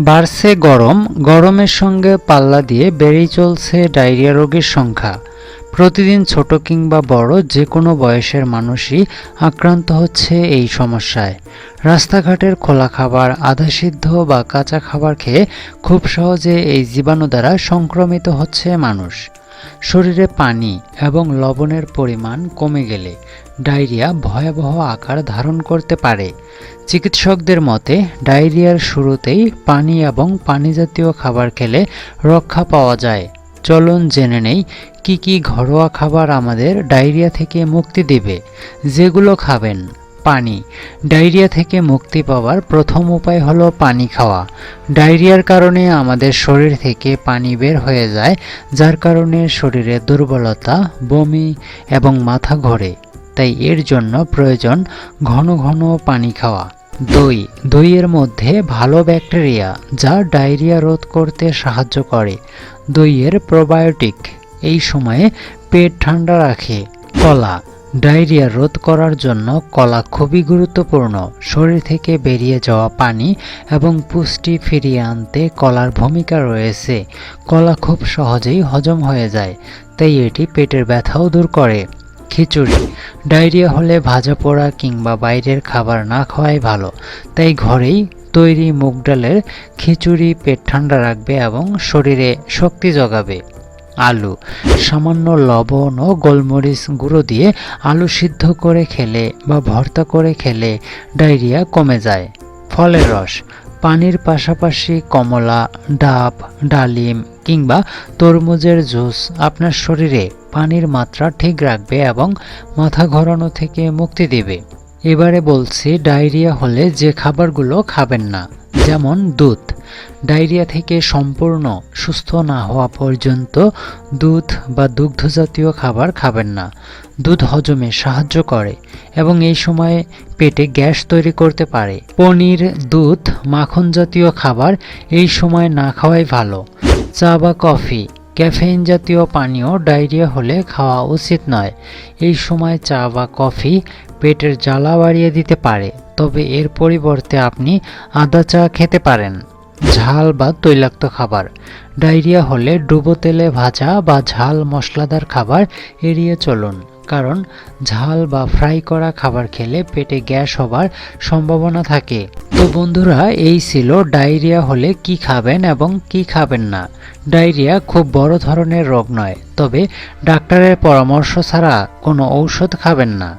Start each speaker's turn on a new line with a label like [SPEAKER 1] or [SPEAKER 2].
[SPEAKER 1] বাড়ছে গরম, গরমের সঙ্গে পাল্লা দিয়ে বেড়েই চলছে ডায়রিয়া রোগের সংখ্যা। প্রতিদিন ছোট কিংবা বড় যে কোনো বয়সের মানুষই আক্রান্ত হচ্ছে এই সমস্যায়। রাস্তাঘাটের খোলা খাবার আধা সিদ্ধ বা কাঁচা খাবার খেয়ে খুব সহজে এই জীবাণু দ্বারা সংক্রমিত হচ্ছে মানুষ। শরীরে পানি এবং লবণের পরিমাণ কমে গেলে ডায়রিয়া ভয়াবহ আকার ধারণ করতে পারে। চিকিৎসকদের মতে, ডায়রিয়ার শুরুতেই পানি এবং পানি জাতীয় খাবার খেলে রক্ষা পাওয়া যায়। চলুন জেনে নেই, কি কি ঘরোয়া খাবার আমাদের ডায়রিয়া থেকে মুক্তি দেবে। যেগুলো খাবেন। পানি। ডায়রিয়া থেকে মুক্তি পাওয়ার প্রথম উপায় হলো পানি খাওয়া। ডায়রিয়ার কারণে আমাদের শরীর থেকে পানি বের হয়ে যায়, যার কারণে শরীরে দুর্বলতা, বমি এবং মাথা ঘোরে। তাই এর জন্য প্রয়োজন ঘন ঘন পানি খাওয়া। দই। দইয়ের মধ্যে ভালো ব্যাকটেরিয়া, যা ডায়রিয়া রোধ করতে সাহায্য করে। দইয়ের প্রোবায়োটিক। এই সময়ে পেট ঠান্ডা রাখে। কলা। ডায়রিয়া রোধ করার জন্য কলা খুবই গুরুত্বপূর্ণ। শরীর থেকে বেরিয়ে যাওয়া পানি এবং পুষ্টি ফিরিয়ে আনতে কলার ভূমিকা রয়েছে। কলা খুব সহজেই হজম হয়ে যায়, তাই এটি পেটের ব্যথাও দূর করে। খিচুড়ি। ডায়রিয়া হলে ভাজা পোড়া কিংবা বাইরের খাবার না খাওয়াই ভালো, তাই ঘরেই তৈরি মুগ ডালের খিচুড়ি পেট ঠান্ডা রাখবে এবং শরীরে শক্তি জগাবে। আলু। সামান্য লবণ ও গোলমরিচ গুঁড়ো দিয়ে আলু সিদ্ধ করে খেলে বা ভর্তা করে খেলে ডায়রিয়া কমে যায়। ফলের রস, পানির পাশাপাশি কমলা, ডাব, ডালিম কিংবা তরমুজের জুস আপনার শরীরে পানির মাত্রা ঠিক রাখবে এবং মাথা ঘোরানো থেকে মুক্তি দেবে। এবারে বলছি, ডায়রিয়া হলে যে খাবারগুলো খাবেন না, যেমন দুধ। ডায়রিয়া থেকে সম্পূর্ণ সুস্থ না হওয়া পর্যন্ত দুধ বা দুগ্ধজাতীয় খাবার খাবেন না। দুধ হজমে সাহায্য করে এবং এই সময়ে পেটে গ্যাস তৈরি করতে পারে। পনির, দুধ মাখন জাতীয় খাবার এই সময় না খাওয়াই ভালো। চা বা কফি, ক্যাফেইন জাতীয় পানীয় ডায়রিয়া হলে খাওয়া উচিত নয়। এই সময় চা বা কফি পেটের জ্বালা বাড়িয়ে দিতে পারে, তবে এর পরিবর্তে আপনি আদা চা খেতে পারেন। ঝাল বা তৈলাক্ত খাবার। ডায়রিয়া হলে ডুবো তেলে ভাজা বা ঝাল মশলাদার খাবার এড়িয়ে চলুন, কারণ ঝাল বা ফ্রাই করা খাবার খেলে পেটে গ্যাস হবার সম্ভাবনা থাকে। তো বন্ধুরা, এই ছিল ডায়রিয়া হলে কি খাবেন এবং কি খাবেন না। ডায়রিয়া খুব বড় ধরনের রোগ নয়, তবে ডাক্তারের পরামর্শ ছাড়া কোনো ঔষধ খাবেন না।